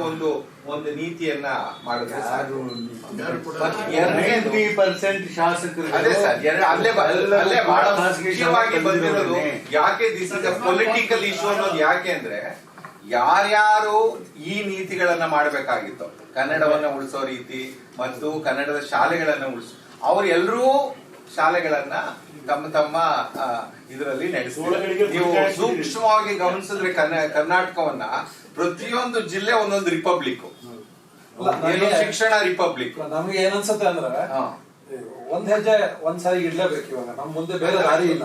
ಒಂದು ಒಂದು ನೀತಿಯನ್ನ ಮಾಡಿದ್ರೆ ಸಾಕು. ಯಾರು ಮತ್ತೆ ಎರಡನೇದು ನೈಂಟಿ ಪರ್ಸೆಂಟ್ ಶಾಸಕರು ಅದೇ ಸರ್ ಅಲ್ಲೇ ಅಲ್ಲೇ ಬಹಳ ಖಾಸಗಿ ಮುಖ್ಯವಾಗಿ ಬಂದಿರೋದು ಯಾಕೆ ದಿಸ್ ಇಸ್ ಪೊಲಿಟಿಕಲ್ ಇಶ್ಯೂ ಅನ್ನೋದು ಯಾಕೆ ಅಂದ್ರೆ ಯಾರ್ಯಾರು ಈ ನೀತಿಗಳನ್ನ ಮಾಡಬೇಕಾಗಿತ್ತು ಕನ್ನಡವನ್ನ ಉಳಿಸೋ ರೀತಿ ಮತ್ತು ಕನ್ನಡದ ಶಾಲೆಗಳನ್ನ ಉಳಿಸೋ ಅವರೆಲ್ಲರೂ ಶಾಲೆಗಳನ್ನ ತಮ್ಮ ತಮ್ಮ ಇದರಲ್ಲಿ ನಡೆಸಿ ನೀವು ಸೂಕ್ಷ್ಮವಾಗಿ ಗಮನಿಸಿದ್ರೆ ಕರ್ನಾಟಕವನ್ನ ಪ್ರತಿಯೊಂದು ಜಿಲ್ಲೆ ಒಂದೊಂದು ರಿಪಬ್ಲಿಕ್ ಶಿಕ್ಷಣ ರಿಪಬ್ಲಿಕ್ ನಮ್ಗೆ ಏನನ್ಸುತ್ತೆ ಅಂದ್ರೆ. ಒಂದ್ ಹೆಜ್ಜೆ ಒಂದ್ ಸಾರಿ ಇಡ್ಲೇಬೇಕು ಇವಾಗ. ನಮ್ ಮುಂದೆ ಬೇರೆ ದಾರಿ ಇಲ್ಲ.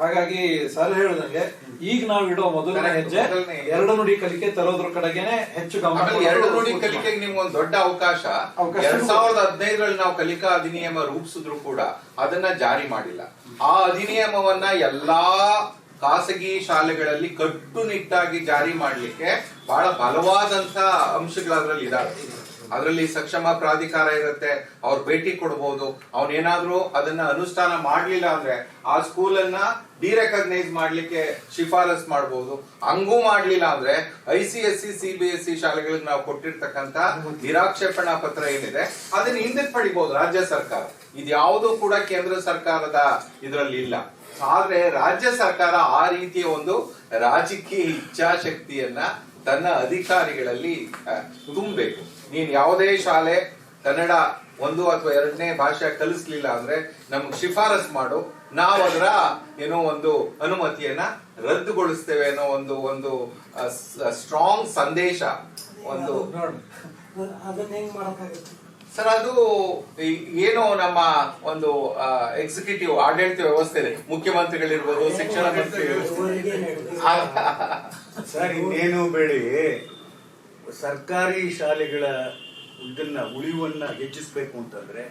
ಹಾಗಾಗಿ ಸರ್ ಹೇಳಿದಂಗೆ ಈಗ ನಾವ್ ಇಡೋ ಮೊದಲನೇ ಹೆಜ್ಜೆ ಎರಡು ನುಡಿ ಕಲಿಕೆ ತರೋದ್ರ ಕಡೆಗೆನೆ ಹೆಚ್ಚು ಗಮನ ಎರಡು ನುಡಿ. ಕಲಿಕೆಗೆ ನಿಮ್ಗೆ ಒಂದ್ ದೊಡ್ಡ ಅವಕಾಶ. ಎರಡ್ ಸಾವಿರದ ಹದಿನೈದರಲ್ಲಿ ನಾವು ಕಲಿಕಾ ಅಧಿನಿಯಮ ರೂಪಿಸಿದ್ರು ಕೂಡ ಅದನ್ನ ಜಾರಿ ಮಾಡಿಲ್ಲ. ಆ ಅಧಿನಿಯಮವನ್ನ ಎಲ್ಲಾ ಖಾಸಗಿ ಶಾಲೆಗಳಲ್ಲಿ ಕಟ್ಟುನಿಟ್ಟಾಗಿ ಜಾರಿ ಮಾಡಲಿಕ್ಕೆ ಬಹಳ ಬಲವಾದಂತ ಅಂಶಗಳು ಅದರಲ್ಲಿ ಇದಾವೆ. ಅದರಲ್ಲಿ ಸಕ್ಷಮ ಪ್ರಾಧಿಕಾರ ಇರುತ್ತೆ, ಅವ್ರು ಭೇಟಿ ಕೊಡಬಹುದು ಅವನೇನಾದ್ರೂ ಅದನ್ನ ಅನುಷ್ಠಾನ ಮಾಡ್ಲಿಲ್ಲ ಅಂದ್ರೆ ಆ ಸ್ಕೂಲನ್ನ ಡಿರೆಕಗ್ನೈಸ್ ಮಾಡ್ಲಿಕ್ಕೆ ಶಿಫಾರಸ್ ಮಾಡಬಹುದು ಹಂಗೂ ಮಾಡ್ಲಿಲ್ಲ ಅಂದ್ರೆ I C S C C B S C ಶಾಲೆಗಳಿಗೆ ನಾವು ಕೊಟ್ಟಿರ್ತಕ್ಕಂತ ನಿರಾಕ್ಷೇಪಣಾ ಪತ್ರ ಏನಿದೆ, ಅದನ್ನ ಹಿಂದೆ ಪಡಿಬಹುದು ರಾಜ್ಯ ಸರ್ಕಾರ. ಇದ್ಯಾವುದೂ ಕೂಡ ಕೇಂದ್ರ ಸರ್ಕಾರದ ಇದರಲ್ಲಿ ಇಲ್ಲ. ಆದ್ರೆ ರಾಜ್ಯ ಸರ್ಕಾರ ಆ ರೀತಿಯ ಒಂದು ರಾಜಕೀಯ ಇಚ್ಛಾಶಕ್ತಿಯನ್ನ ತನ್ನ ಅಧಿಕಾರಿಗಳಲ್ಲಿ ತುಂಬಬೇಕು ನೀನ್ ಯಾವುದೇ ಶಾಲೆ, ಕನ್ನಡ ಒಂದು ಅಥವಾ ಎರಡನೇ ಭಾಷೆ ಕಲಿಸ್ಲಿಲ್ಲ ಅಂದ್ರೆ ನಮ್ಗೆ ಶಿಫಾರಸ್ ಮಾಡು ನಾವು ಅದರ ಏನೋ ಒಂದು ಅನುಮತಿಯನ್ನ ರದ್ದುಗೊಳಿಸ್ತೇವೆ ಅನ್ನೋ ಒಂದು ಒಂದು ಸ್ಟ್ರಾಂಗ್ ಸಂದೇಶ ಒಂದು. ಅದನ್ನ ಹೆಂಗ್ ಮಾಡಕ್ಕಾಗುತ್ತೆ ಸರ್ ಅದು ಏನು ನಮ್ಮ ಒಂದು ಎಕ್ಸಿಕ್ಯೂಟಿವ್ ಆಡಳಿತ ವ್ಯವಸ್ಥೆ ಇದೆ. ಮುಖ್ಯಮಂತ್ರಿಗಳಿರ್ಬೋದು ಶಿಕ್ಷಣ ಮಂತ್ರಿ ಸರ್ ಇನ್ನೇನು ಬೇಡಿ. ಸರ್ಕಾರಿ ಶಾಲೆಗಳ ಇದನ್ನ ಉಳಿವನ್ನ ಹೆಚ್ಚಿಸಬೇಕು ಅಂತಂದ್ರೆ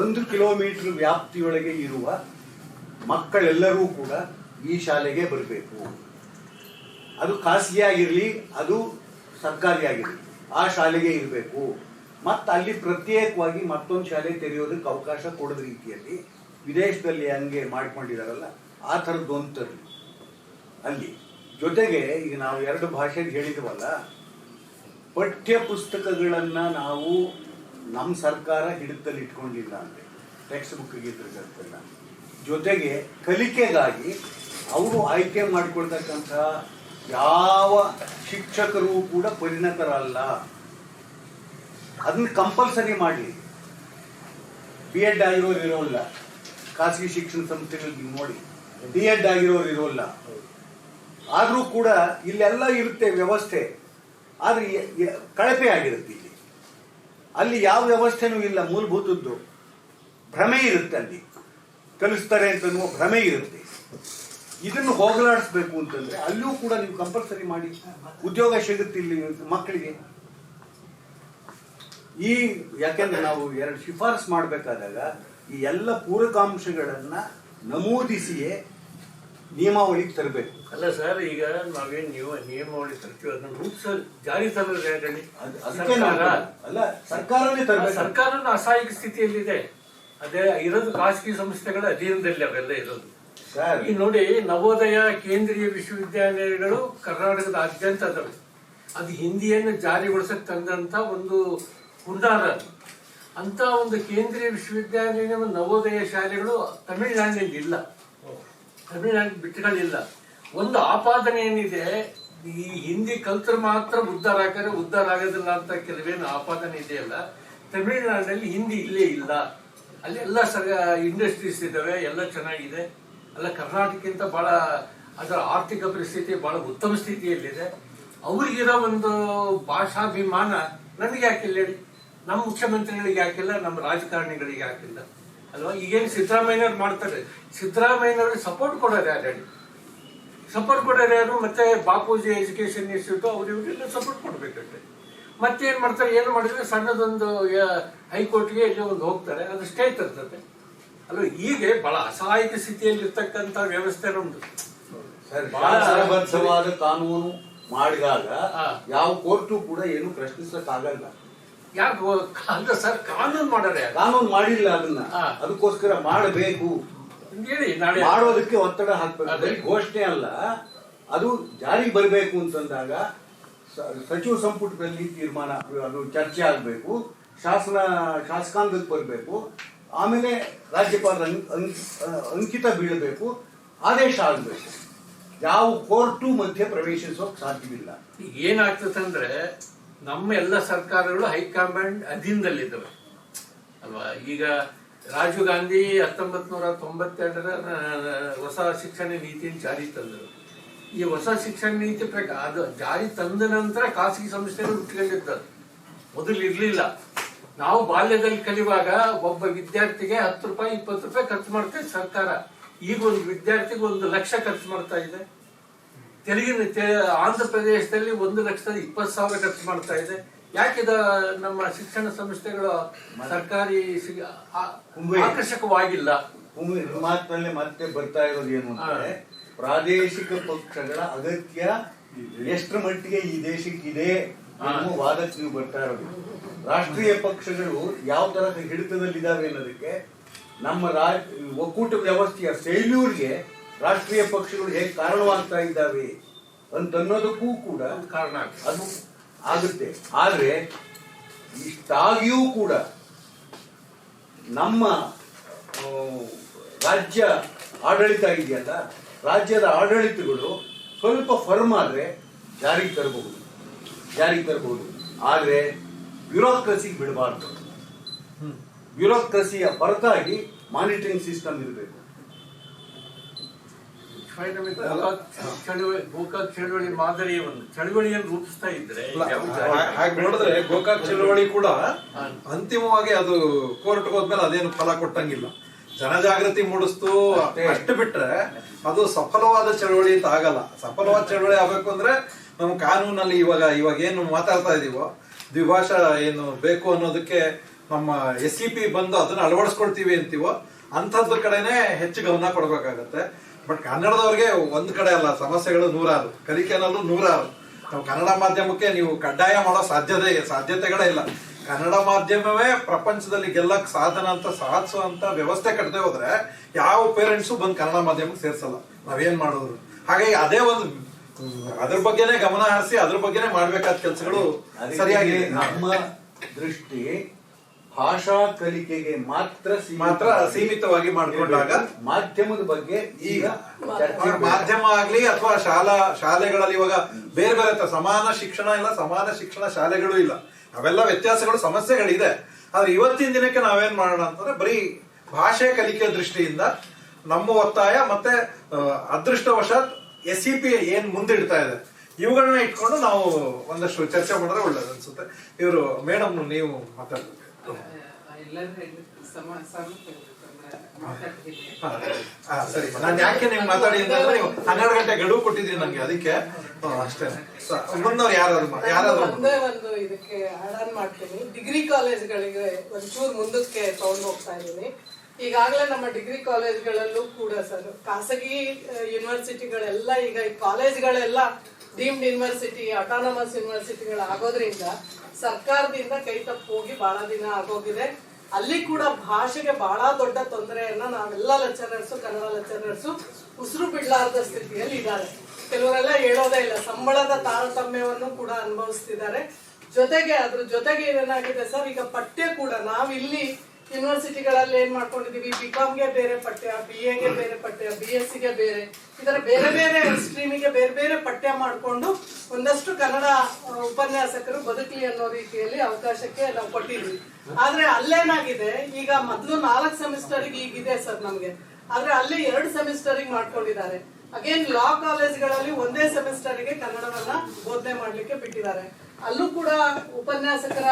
ಒಂದು ಕಿಲೋಮೀಟರ್ ವ್ಯಾಪ್ತಿಯೊಳಗೆ ಇರುವ ಮಕ್ಕಳೆಲ್ಲರೂ ಕೂಡ ಈ ಶಾಲೆಗೆ ಬರಬೇಕು. ಅದು ಖಾಸಗಿ ಆಗಿರಲಿ ಅದು ಸರ್ಕಾರಿ ಆಗಿರಲಿ ಆ ಶಾಲೆಗೆ ಇರಬೇಕು. ಮತ್ತು ಅಲ್ಲಿ ಪ್ರತ್ಯೇಕವಾಗಿ ಮತ್ತೊಂದು ಶಾಲೆ ತೆರೆಯೋದಕ್ಕೆ ಅವಕಾಶ ಕೊಡದ ರೀತಿಯಲ್ಲಿ ವಿದೇಶದಲ್ಲಿ ಹಂಗೆ ಮಾಡ್ಕೊಂಡಿದಾರಲ್ಲ, ಆ ಥರದ್ದು ಅಲ್ಲಿ ಜೊತೆಗೆ ಈಗ ನಾವು ಎರಡು ಭಾಷೆಗೆ ಹೇಳಿದವಲ್ಲ ಪಠ್ಯ ಪುಸ್ತಕಗಳನ್ನ ನಾವು ನಮ್ಮ ಸರ್ಕಾರ ಹಿಡಿತಲ್ಲಿ ಇಟ್ಕೊಂಡಿಲ್ಲ ಅಂದ್ರೆ ಟೆಕ್ಸ್ಟ್ ಬುಕ್ಗೆ ಇದ್ರಲ್ಲ ಜೊತೆಗೆ ಕಲಿಕೆಗಾಗಿ ಅವರು ಆಯ್ಕೆ ಮಾಡಿಕೊಳ್ತಕ್ಕಂಥ ಯಾವ ಶಿಕ್ಷಕರು ಕೂಡ ಪರಿಣತರಲ್ಲ. ಅದನ್ನ ಕಂಪಲ್ಸರಿ ಮಾಡಿ ಬಿ ಎಡ್ ಆಗಿರೋರು ಇರೋಲ್ಲ. ಖಾಸಗಿ ಶಿಕ್ಷಣ ಸಂಸ್ಥೆಗಳಲ್ಲಿ ನೋಡಿ. ಬಿ ಎಡ್ ಆಗಿರೋರು ಇರೋಲ್ಲ. ಆದರೂ ಕೂಡ ಇಲ್ಲೆಲ್ಲ ಇರುತ್ತೆ ವ್ಯವಸ್ಥೆ. ಆದರೆ ಕಳಪೆ ಆಗಿರುತ್ತೆ ಇಲ್ಲಿ. ಅಲ್ಲಿ ಯಾವ ವ್ಯವಸ್ಥೆನೂ ಇಲ್ಲ, ಮೂಲಭೂತದ್ದು. ಭ್ರಮೆ ಇರುತ್ತೆ ಅಲ್ಲಿ. ಕಲಿಸ್ತಾರೆ ಅಂತ ಭ್ರಮೆ ಇರುತ್ತೆ. ಇದನ್ನು ಹೋಗಲಾಡಿಸ್ಬೇಕು ಅಂತಂದ್ರೆ ಅಲ್ಲೂ ಕೂಡ ನೀವು ಕಂಪಲ್ಸರಿ ಮಾಡಿ. ಉದ್ಯೋಗ ಸಿಗುತ್ತೆ ಇಲ್ಲಿ ಮಕ್ಕಳಿಗೆ. ಈ ಯಾಕೆಂದ್ರೆ ನಾವು ಎರಡು ಶಿಫಾರಸ್ ಮಾಡಬೇಕಾದಾಗ ಈ ಎಲ್ಲ ಪೂರಕಾಂಶಗಳನ್ನ ನಮೂದಿಸಿಯೇ ನಿಯಮಾವಳಿಗೆ ತರಬೇಕು. ಅಲ್ಲ ಸರ್ ಈಗ ನಾವೇನು ನೀವು ನಿಯಮಾವಳಿ ತರ್ತೀವಿ ಅದನ್ನ ರೂಪಿಸ ಜಾರಿ ತರೋದು ಹೇಳಿ ನಾವು ಅಲ್ಲ ಸರ್ಕಾರನೇ ತರಬೇಕು. ಸರ್ಕಾರ ಅಸಹಾಯಕ ಸ್ಥಿತಿಯಲ್ಲಿದೆ. ಅದೇ ಇರೋದು ಖಾಸಗಿ ಸಂಸ್ಥೆಗಳ ಅಧೀನದಲ್ಲಿ ಅವೆಲ್ಲ ಇರೋದು. ಸರ್. ಈಗ ನೋಡಿ ನವೋದಯ ಕೇಂದ್ರೀಯ ವಿಶ್ವವಿದ್ಯಾಲಯಗಳು ಕರ್ನಾಟಕದಾದ್ಯಂತ ಅದಾವೆ ಅದು ಹಿಂದಿಯನ್ನು ಜಾರಿಗೊಳಿಸಕ್ ತಂದಂತ ಒಂದು ಅದು. ಅಂತ ಒಂದು ಕೇಂದ್ರೀಯ ವಿಶ್ವವಿದ್ಯಾಲಯ ನವೋದಯ ಶಾಲೆಗಳು ತಮಿಳುನಾಡಿನಲ್ಲಿ ಇಲ್ಲ. ತಮಿಳುನಾಡಿನ ಬಿಟ್ಟುಗಳಿಲ್ಲ. ಒಂದು ಆಪಾದನೆ ಏನಿದೆ ಈ ಹಿಂದಿ ಕಲ್ತರ್ ಮಾತ್ರ ಉದ್ಧಾರ ಹಾಕಿದ್ರೆ ಉದ್ಧಾರ ಆಗೋದಿಲ್ಲ ಅಂತ ಕೆಲವೇನು ಆಪಾದನೆ ಇದೆಯಲ್ಲ ತಮಿಳುನಾಡಿನಲ್ಲಿ ಹಿಂದಿ ಇಲ್ಲೇ ಇಲ್ಲ. ಅಲ್ಲೆಲ್ಲ ಸರ, ಇಂಡಸ್ಟ್ರೀಸ್ ಇದ್ದಾವೆ, ಎಲ್ಲ ಚೆನ್ನಾಗಿದೆ. ಅಲ್ಲ, ಕರ್ನಾಟಕಕ್ಕಿಂತ ಬಹಳ ಅದರ ಆರ್ಥಿಕ ಪರಿಸ್ಥಿತಿ ಬಹಳ ಉತ್ತಮ ಸ್ಥಿತಿಯಲ್ಲಿದೆ. ಅವ್ರಿಗಿರೋ ಒಂದು ಭಾಷಾಭಿಮಾನ ನನಗೆ ಯಾಕಿಲ್ಲ ಹೇಳಿ ನಮ್ಮ ಮುಖ್ಯಮಂತ್ರಿಗಳಿಗೆ ಯಾಕಿಲ್ಲ ನಮ್ಮ ರಾಜಕಾರಣಿಗಳಿಗೆ ಯಾಕಿಲ್ಲ ಅಲ್ವಾ? ಈಗೇನು ಸಿದ್ದರಾಮಯ್ಯವ್ರು ಮಾಡ್ತಾರೆ. ಸಿದ್ದರಾಮಯ್ಯವ್ರಿಗೆ ಸಪೋರ್ಟ್ ಕೊಡೋರು ಯಾರು ಹೇಳಿ? ಸಪೋರ್ಟ್ ಕೊಡೋರು ಯಾರು? ಮತ್ತೆ ಬಾಪೂಜಿ ಎಜುಕೇಶನ್ ಇನ್ಸ್ಟಿಟ್ಯೂಟ್ ಅವ್ರು ಇವರಿಗೆಲ್ಲ ಸಪೋರ್ಟ್ ಮತ್ತೆ ಮತ್ತೇನ್ ಮಾಡ್ತಾರೆ? ಏನು ಮಾಡಿದ್ರೆ ಸಣ್ಣದೊಂದು ಹೈಕೋರ್ಟ್ಗೆ ಇಲ್ಲಿ ಒಂದು ಹೋಗ್ತಾರೆ. ಅದು ಸ್ಟೇ ತರ್ತದೆ ಅಲ್ವಾ? ಈಗ ಬಹಳ ಅಸಹಾಯಕ ಸ್ಥಿತಿಯಲ್ಲಿ ಇರ್ತಕ್ಕಂಥ ವ್ಯವಸ್ಥೆ ನಮ್ದು. ಕಾನೂನು ಮಾಡಿದಾಗ. ಯಾವ ಕೋರ್ಟು ಕೂಡ ಏನು ಪ್ರಶ್ನಿಸಕ್ಕಾಗಲ್ಲ. ಯಾಕೆ ಅಲ್ಲ ಸರ್ ಕಾನೂನು ಮಾಡೋರು ಕಾನೂನು ಮಾಡಿಲ್ಲ ಅದನ್ನ. ಅದಕ್ಕೋಸ್ಕರ ಮಾಡಬೇಕು. ಹೇಳಿ ನಾಳೆ. ಮಾಡೋದಕ್ಕೆ ಒತ್ತಡ ಹಾಕ್ಬೇಕು. ಬರೀ ಘೋಷಣೆ ಅಲ್ಲ. ಅದು ಜಾರಿಗೆ ಬರಬೇಕು ಅಂತಂದಾಗ ಸಚಿವ ಸಂಪುಟದಲ್ಲಿ ತೀರ್ಮಾನ ಅದು ಚರ್ಚೆ ಆಗಬೇಕು. ಶಾಸನ ಶಾಸಕಾಂಗಕ್ಕೆ ಬರಬೇಕು. ಆಮೇಲೆ ರಾಜ್ಯಪಾಲರ ಅಂಕಿತ ಬೀಳಬೇಕು. ಆದೇಶ ಆಗಬೇಕು. ಯಾವ ಕೋರ್ಟು ಮಧ್ಯೆ ಪ್ರವೇಶಿಸೋಕೆ ಸಾಧ್ಯವಿಲ್ಲ. ಏನಾಗ್ತದೆ ಏನಾಗ್ತದಂದ್ರೆ ನಮ್ಮ ಎಲ್ಲ ಸರ್ಕಾರಗಳು ಹೈಕಮಾಂಡ್ ಅಧೀನದಲ್ಲಿದ್ದವೆ. ಅಲ್ವಾ? ಈಗ ರಾಜೀವ್ ಗಾಂಧಿ ಹತ್ತೊಂಬತ್ ನೂರ ತೊಂಬತ್ತೆರಡರ ಹೊಸ ಶಿಕ್ಷಣ ನೀತಿಯನ್ನು ಜಾರಿ ತಂದರು. ಈ ಹೊಸ ಶಿಕ್ಷಣ ನೀತಿ ಪ್ರಕಾರ ಅದು ಜಾರಿ ತಂದ ನಂತರ ಖಾಸಗಿ ಸಂಸ್ಥೆಗಳು ಹುಟ್ಟಿಕೊಂಡಿದ್ದದು ಮೊದಲು ಇರಲಿಲ್ಲ. ನಾವು ಬಾಲ್ಯದಲ್ಲಿ ಕಲಿಯುವಾಗ ಒಬ್ಬ ವಿದ್ಯಾರ್ಥಿಗೆ ಹತ್ತು ರೂಪಾಯಿ, ಇಪ್ಪತ್ತು ರೂಪಾಯಿ ಖರ್ಚು ಮಾಡ್ತೇವೆ ಸರ್ಕಾರ. ಈಗ ಒಂದು ವಿದ್ಯಾರ್ಥಿಗೆ ಒಂದು ಲಕ್ಷ ಖರ್ಚು ಮಾಡ್ತಾ ಇದೆ. ತೆಲುಗಿನ ಆಂಧ್ರ ಪ್ರದೇಶದಲ್ಲಿ ಒಂದು ಲಕ್ಷದ ಇಪ್ಪತ್ತು ಸಾವಿರ ಖರ್ಚು ಮಾಡ್ತಾ ಇದೆ. ಯಾಕಿದ ನಮ್ಮ ಶಿಕ್ಷಣ ಸಂಸ್ಥೆಗಳು ಸರ್ಕಾರಿ. ಆಕರ್ಷಕವಾಗಿಲ್ಲ? ಮಾತಿನಲ್ಲಿ ಮತ್ತೆ ಬರ್ತಾ ಇರೋದು ಏನು ಅಂದ್ರೆ ಪ್ರಾದೇಶಿಕ ಪಕ್ಷಗಳ ಅಗತ್ಯ ಎಷ್ಟರ ಮಟ್ಟಿಗೆ ಈ ದೇಶಕ್ಕಿದೆ ಅನ್ನೋ ವಾದಕ್ಕೆ ನೀವು ಬರ್ತಾ ಇರೋದು. ರಾಷ್ಟ್ರೀಯ ಪಕ್ಷಗಳು ಯಾವ ತರಹ ಹಿಡಿತದಲ್ಲಿದ್ದಾವೆ ಅನ್ನೋದಕ್ಕೆ ನಮ್ಮ ರಾಜ ಒಕ್ಕೂಟ ವ್ಯವಸ್ಥೆಯ ಫೇಲ್ಯೂರ್ಗೆ ರಾಷ್ಟ್ರೀಯ ಪಕ್ಷಗಳು ಹೇಗೆ ಕಾರಣವಾಗ್ತಾ ಇದ್ದಾವೆ ಅಂತ ಅನ್ನೋದಕ್ಕೂ ಕೂಡ ಕಾರಣ. ಅದು ಆಗುತ್ತೆ. ಆದ್ರೆ ಇಷ್ಟಾಗಿಯೂ ಕೂಡ ನಮ್ಮ ರಾಜ್ಯ ಆಡಳಿತ ಇದೆಯಲ್ಲ ರಾಜ್ಯದ ಆಡಳಿತಗಳು ಸ್ವಲ್ಪ ಫರ್ಮ್ ಆದ್ರೆ ಜಾರಿಗೆ ತರಬಹುದು. ಜಾರಿಗೆ ತರಬಹುದು. ಆದ್ರೆ ಬ್ಯೂರೋಕ್ರಸಿಗೆ ಬಿಡಬಾರ್ದು. ಬ್ಯೂರೋಕ್ರಸಿಯ ಹೊರತಾಗಿ ಮಾನಿಟರಿಂಗ್ ಸಿಸ್ಟಮ್ ಇರಬೇಕು. ಚಳುವಳಿ ಗೋಕಾಕ್ ಚಳುವಳಿ ಮಾದರಿಯ ಒಂದು ಚಳುವಳಿಯನ್ನು ರೂಪಿಸ್ತಾ ಇದ್ರೆ ಹಾಗೆ ನೋಡಿದ್ರೆ ಗೋಕಾಕ್ ಚಳವಳಿ ಕೂಡ ಅಂತಿಮವಾಗಿ ಅದು ಕೋರ್ಟ್ ಹೋದ್ಮೇಲೆ ಅದೇನು ಫಲ ಕೊಟ್ಟಂಗಿಲ್ಲ. ಜನಜಾಗೃತಿ ಮೂಡಿಸ್ತು ಅಷ್ಟು. ಬಿಟ್ರೆ ಅದು ಸಫಲವಾದ ಚಳವಳಿ ಅಂತ ಆಗಲ್ಲ. ಸಫಲವಾದ ಚಳವಳಿ ಆಗ್ಬೇಕು ಅಂದ್ರೆ ನಮ್ಮ ಕಾನೂನಲ್ಲಿ ಇವಾಗ ಇವಾಗ ಏನು ಮಾತಾಡ್ತಾ ಇದೀವೋ ದ್ವಿಭಾಷಾ ಏನು ಬೇಕು ಅನ್ನೋದಕ್ಕೆ ನಮ್ಮ ಎಸ್ ಸಿ ಪಿ ಬಂದು ಅದನ್ನ ಅಳವಡಿಸ್ಕೊಳ್ತೀವಿ ಅಂತೀವೋ ಅಂಥದ್ರ ಕಡೆನೆ ಹೆಚ್ಚು ಗಮನ ಕೊಡ್ಬೇಕಾಗತ್ತೆ. ಬಟ್ ಕನ್ನಡದವ್ರಿಗೆ ಒಂದ್ ಕಡೆ ಅಲ್ಲ ಸಮಸ್ಯೆಗಳು ನೂರಾರು ಕಲಿಕೆನಲ್ಲೂ ನೂರಾರು. ನಾವು ಕನ್ನಡ ಮಾಧ್ಯಮಕ್ಕೆ ನೀವು ಕಡ್ಡಾಯ ಮಾಡೋ ಸಾಧ್ಯತೆ ಸಾಧ್ಯತೆಗಳೇ ಇಲ್ಲ. ಕನ್ನಡ ಮಾಧ್ಯಮವೇ ಪ್ರಪಂಚದಲ್ಲಿ ಗೆಲ್ಲಕ್ ಸಾಧನ ಅಂತ ಸಾಧಿಸುವಂತ ವ್ಯವಸ್ಥೆ ಕಟ್ಟದೆ ಹೋದ್ರೆ ಯಾವ ಪೇರೆಂಟ್ಸು ಬಂದು ಕನ್ನಡ ಮಾಧ್ಯಮಕ್ಕೆ ಸೇರ್ಸಲ್ಲ. ನಾವೇನ್ ಮಾಡೋದು? ಹಾಗಾಗಿ ಅದೇ ಒಂದು ಅದ್ರ ಬಗ್ಗೆನೇ ಗಮನ ಹರಿಸಿ ಅದ್ರ ಬಗ್ಗೆನೇ ಮಾಡ್ಬೇಕಾದ ಕೆಲಸಗಳು ಸರಿಯಾಗಿ ನಮ್ಮ ದೃಷ್ಟಿ ಭಾಷಾ ಕಲಿಕೆಗೆ ಮಾತ್ರ ಮಾತ್ರ ಸೀಮಿತವಾಗಿ ಮಾಡಿಕೊಂಡಾಗ ಮಾಧ್ಯಮದ ಬಗ್ಗೆ ಈಗ ಮಾಧ್ಯಮ ಆಗ್ಲಿ ಅಥವಾ ಶಾಲಾ ಶಾಲೆಗಳಲ್ಲಿ ಇವಾಗ ಬೇರೆ ಬೇರೆ ಸಮಾನ ಶಿಕ್ಷಣ ಇಲ್ಲ ಸಮಾನ ಶಿಕ್ಷಣ ಶಾಲೆಗಳು ಇಲ್ಲ. ಅವೆಲ್ಲ ವ್ಯತ್ಯಾಸಗಳು ಸಮಸ್ಯೆಗಳಿದೆ. ಆದ್ರೆ ಇವತ್ತಿನ ದಿನಕ್ಕೆ ನಾವೇನ್ ಮಾಡೋಣ ಅಂತಂದ್ರೆ ಬರೀ ಭಾಷೆ ಕಲಿಕೆ ದೃಷ್ಟಿಯಿಂದ ನಮ್ಮ ಒತ್ತಾಯ ಮತ್ತೆ ಅದೃಷ್ಟವಶಾತ್ ಎಸ್ ಸಿ ಪಿ ಏನ್ ಮುಂದಿಡ್ತಾ ಇದೆ ಇವುಗಳನ್ನ ಇಟ್ಕೊಂಡು ನಾವು ಒಂದಷ್ಟು ಚರ್ಚೆ ಮಾಡಿದ್ರೆ ಒಳ್ಳೇದು ಅನ್ಸುತ್ತೆ. ಇವರು ಮೇಡಮ್ ನೀವು ಮಾತಾಡ್ಬೇಕು. ಸರಿ ನಾನು ಯಾಕೆ ನೀವು ಮಾತಾಡಿ ಅಂತಂದ್ರೆ ನೀವು ಹನ್ನೆರಡು ಗಂಟೆ ಗಡುವು ಕೊಟ್ಟಿದ್ರಿ ನಂಗೆ ಅದಕ್ಕೆ ಅಷ್ಟೇ. ಮುಂದವ್ರು ಯಾರಾದ್ರು ಯಾರಾದ್ರು ಒಂದೇ ಇದಕ್ಕೆ ಆನ್ ಮಾಡ್ತೀನಿ ಡಿಗ್ರಿ ಕಾಲೇಜ್ಗಳಿಗೆ ಒಂಚೂರು ಮುಂದಕ್ಕೆ ತಗೊಂಡು ಹೋಗ್ತಾ ಇದ್ದೀನಿ ಈಗಾಗಲೇ ನಮ್ಮ ಡಿಗ್ರಿ ಕಾಲೇಜ್ಗಳಲ್ಲೂ ಕೂಡ ಸರ್, ಖಾಸಗಿ ಯೂನಿವರ್ಸಿಟಿಗಳೆಲ್ಲ ಈಗ ಕಾಲೇಜ್ಗಳೆಲ್ಲ ಡೀಮ್ಡ್ ಯೂನಿವರ್ಸಿಟಿ ಅಟಾನಮಸ್ ಯೂನಿವರ್ಸಿಟಿಗಳು ಆಗೋದ್ರಿಂದ ಸರ್ಕಾರದಿಂದ ಕೈ ತಪ್ಪು ಹೋಗಿ ಬಹಳ ದಿನ ಆಗೋಗಿದೆ. ಅಲ್ಲಿ ಕೂಡ ಭಾಷೆಗೆ ಬಹಳ ದೊಡ್ಡ ತೊಂದರೆಯನ್ನ ನಾವೆಲ್ಲ ಲೆಕ್ಚರರ್ಸು ಕನ್ನಡ ಲೆಕ್ಚರರ್ಸು ಉಸಿರು ಬಿಡಲಾರದ ಸ್ಥಿತಿಯಲ್ಲಿ ಇದ್ದಾರೆ. ಕೆಲವರೆಲ್ಲ ಹೇಳೋದೇ ಇಲ್ಲ, ಸಂಬಳದ ತಾರತಮ್ಯವನ್ನು ಕೂಡ ಅನುಭವಿಸ್ತಿದ್ದಾರೆ. ಜೊತೆಗೆ ಅದ್ರ ಜೊತೆಗೆ ಏನೇನಾಗಿದೆ ಸರ್, ಈಗ ಪಠ್ಯ ಕೂಡ ನಾವಿಲ್ಲಿ ಯೂನಿವರ್ಸಿಟಿಗಳಲ್ಲಿ ಏನ್ ಮಾಡ್ಕೊಂಡಿದೀವಿ? ಬಿ ಗೆ ಬೇರೆ ಪಠ್ಯ ಬಿ ಎಗೆ ಬೇರೆ ಪಠ್ಯ ಬಿ ಎಸ್ ಸಿಗೆ ಬೇರೆ ಇದರ ಬೇರೆ ಬೇರೆ ಸ್ಟ್ರೀಮಿಗೆ ಬೇರೆ ಬೇರೆ ಪಠ್ಯ ಮಾಡಿಕೊಂಡು ಒಂದಷ್ಟು ಕನ್ನಡ ಉಪನ್ಯಾಸಕರು ಬದುಕಲಿ ಅನ್ನೋ ರೀತಿಯಲ್ಲಿ ಅವಕಾಶಕ್ಕೆ ನಾವು ಕೊಟ್ಟಿದ್ವಿ ಆದ್ರೆ ಅಲ್ಲೇನಾಗಿದೆ? ಈಗ ಮೊದಲು ನಾಲ್ಕು ಸೆಮಿಸ್ಟರ್ಗೆ ಈಗಿದೆ ಸರ್ ನಮ್ಗೆ. ಆದ್ರೆ ಅಲ್ಲಿ ಎರಡು ಸೆಮಿಸ್ಟರ್ಗೆ ಮಾಡ್ಕೊಂಡಿದ್ದಾರೆ. ಅಗೇನ್ ಲಾ ಕಾಲೇಜ್ಗಳಲ್ಲಿ ಒಂದೇ ಸೆಮಿಸ್ಟರ್ಗೆ ಕನ್ನಡವನ್ನ ಬೋಧನೆ ಮಾಡ್ಲಿಕ್ಕೆ ಬಿಟ್ಟಿದ್ದಾರೆ. ಅಲ್ಲೂ ಕೂಡ ಉಪನ್ಯಾಸಕರ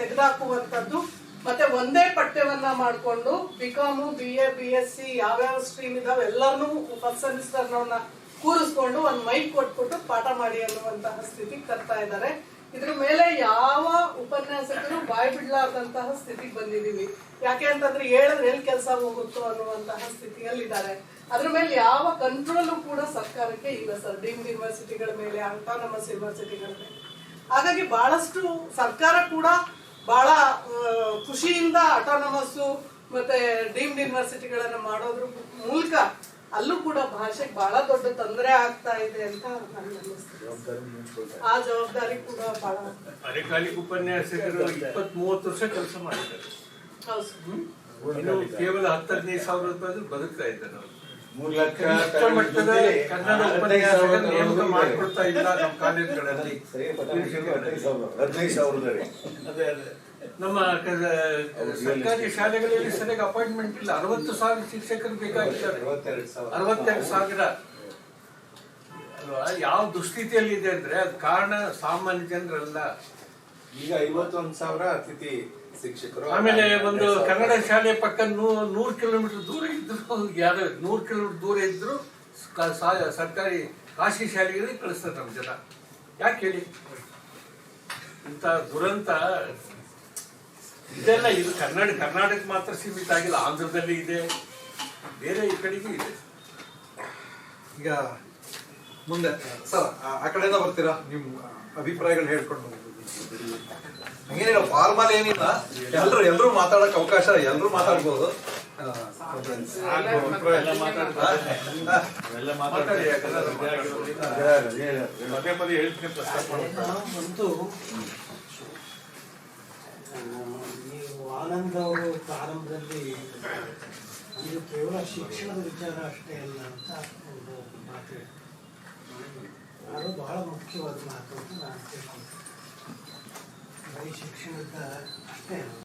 ತೆಗೆದುಹಾಕುವಂತದ್ದು ಮತ್ತೆ ಒಂದೇ ಪಠ್ಯವನ್ನ ಮಾಡ್ಕೊಂಡು B Com B A B S C ಯಾವ್ಯಾವ ಸ್ಟ್ರೀಮ್ ಇದಾವೆ ಎಲ್ಲರನ್ನೂ ಫಸ್ಟ್ ಕೂರಿಸ್ಕೊಂಡು ಒಂದ್ ಮೈಕ್ ಕೊಟ್ಬಿಟ್ಟು ಪಾಠ ಮಾಡಿ ಅನ್ನುವಂತಹ ಸ್ಥಿತಿಗೆ ತರ್ತಾ ಇದ್ದಾರೆ ಇದ್ರ ಮೇಲೆ ಯಾವ ಉಪನ್ಯಾಸಕರು ಬಾಯ್ ಬಿಡ್ಲಾರ್ದಂತಹ ಸ್ಥಿತಿಗೆ ಬಂದಿದೀವಿ. ಯಾಕೆ ಅಂತಂದ್ರೆ ಹೇಳಿದ್ರೆ ಎಲ್ಲಿ ಕೆಲಸ ಹೋಗುತ್ತೋ ಅನ್ನುವಂತಹ ಸ್ಥಿತಿಯಲ್ಲಿದ್ದಾರೆ. ಅದ್ರ ಮೇಲೆ ಯಾವ ಕಂಟ್ರೋಲ್ ಕೂಡ ಸರ್ಕಾರಕ್ಕೆ ಇಲ್ಲ ಸರ್. ಡೀಮ್ಡ್ ಯೂನಿವರ್ಸಿಟಿಗಳ ಮೇಲೆ ಆಟೋನಮಸ್ ಯೂನಿವರ್ಸಿಟಿಗಳ ಮೇಲೆ ಹಾಗಾಗಿ ಬಹಳಷ್ಟು ಸರ್ಕಾರ ಕೂಡ ಬಹಳ ಖುಷಿಯಿಂದ ಆಟೋನಮಸ್ ಮತ್ತೆ ಡೀಮ್ಡ್ ಯೂನಿವರ್ಸಿಟಿಗಳನ್ನ ಮಾಡೋದ್ರ ಮೂಲಕ ಅಲ್ಲೂ ಕೂಡ ಭಾಷೆಗೆ ಬಹಳ ದೊಡ್ಡ ತೊಂದರೆ ಆಗ್ತಾ ಇದೆ ಅಂತ ಆ ಜವಾಬ್ದಾರಿ ಕೂಡ ಬಹಳ ಅರೆಕಾಲಿಕ ಉಪನ್ಯಾಸಕರು ಇಪ್ಪತ್ತ್ ಮೂವತ್ತು ವರ್ಷ ಕೆಲಸ ಮಾಡಿದ್ದಾರೆ. ಕೇವಲ ಹತ್ತು ಹದಿನೈದು ಸಾವಿರ ರೂಪಾಯಿ ಬದುಕ್ತಾ ಇದ್ದಾರೆ ಅವರು. ಮೂರು ಲಕ್ಷ ಕನಿಷ್ಠ ಮಟ್ಟದ ಕನ್ನಡ ಉಪನ್ಯಾಸಕರ ನೇಮಕ ಮಾಡಿಕೊಡ್ತಾ ಇಲ್ಲ ನಮ್ಮ ಕಾಲೇಜುಗಳಲ್ಲಿ. ಹದಿನೈದು ಸಾವಿರದಲ್ಲಿ. ಅದೇ ಅದೇ. ನಮ್ಮ ಸರ್ಕಾರಿ ಶಾಲೆಗಳಲ್ಲಿ ಸರಿಯಾಗಿ ಅಪಾಯಿಂಟ್ಮೆಂಟ್ ಇಲ್ಲ. ಅರವತ್ತು ಸಾವಿರ ಶಿಕ್ಷಕರು ಬೇಕಾಗಿದ್ದಾರೆ. ಅರವತ್ತೆರಡು ಸಾವಿರ. ಯಾವ ದುಸ್ಥಿತಿಯಲ್ಲಿ ಇದೆ ಅಂದ್ರೆ ಅದ್ ಕಾರಣ ಸಾಮಾನ್ಯ ಜನರಲ್ಲ. ಈಗ ಐವತ್ತೊಂದು ಸಾವಿರ ಅತಿಥಿ ಶಿಕ್ಷಕರು ಆಮೇಲೆ ಒಂದು ಕನ್ನಡ ಶಾಲೆ ಪಕ್ಕ ನೂ- ನೂರು ಕಿಲೋಮೀಟರ್ ದೂರ ಇದ್ರು ಯಾರು ನೂರು ಕಿಲೋಮೀಟರ್ ದೂರ ಇದ್ರು ಸರ್ಕಾರಿ ಖಾಸಗಿ ಶಾಲೆಗಳಿಗೆ ಕಳಿಸ್ತಾರೆ ನಮ್ಮ ಜನ. ಯಾಕೆ ಹೇಳಿ? ಇಂಥ ದುರಂತ ಇದೆಲ್ಲ ಇದು ಕನ್ನಡ ಕರ್ನಾಟಕ ಮಾತ್ರ ಸೀಮಿತ ಆಗಿಲ್ಲ ಆಂಧ್ರದಲ್ಲಿ ಇದೆ ಬೇರೆ ಈ ಕಡೆಗೂ ಇದೆ. ಈಗ ಮುಂದೆ ಸರ್ ಆ- ಆ ಕಡೆಯಿಂದ ಬರ್ತೀರಾ? ನಿಮ್ಮ ಅಭಿಪ್ರಾಯಗಳು ಹೇಳ್ಕೊಂಡು ಹೋಗ್ಬೋದು. ಹಂಗೇನಿಲ್ಲ ಫಾರ್ಮಲ್ ಏನಿಲ್ಲ. ಎಲ್ರು ಎಲ್ರು ಮಾತಾಡಕ್ ಅವಕಾಶ, ಎಲ್ರು ಮಾತಾಡ್ಬೋದು. ನಾವು ಆನಂದ್ ಅವರು ಪ್ರಾರಂಭದಲ್ಲಿ ಇದು ಕೇವಲ ಶಿಕ್ಷಣದ ವಿಚಾರ ಅಷ್ಟೇ ಅಲ್ಲ ಅಂತ ಒಂದು ಮಾತು. ಅದು ಬಹಳ ಮುಖ್ಯವಾದ ಮಾತು ಅಂತ ನಾನು ತಿಳ್ಕೊಂಡೆ ಬರೀ ಶಿಕ್ಷಣದ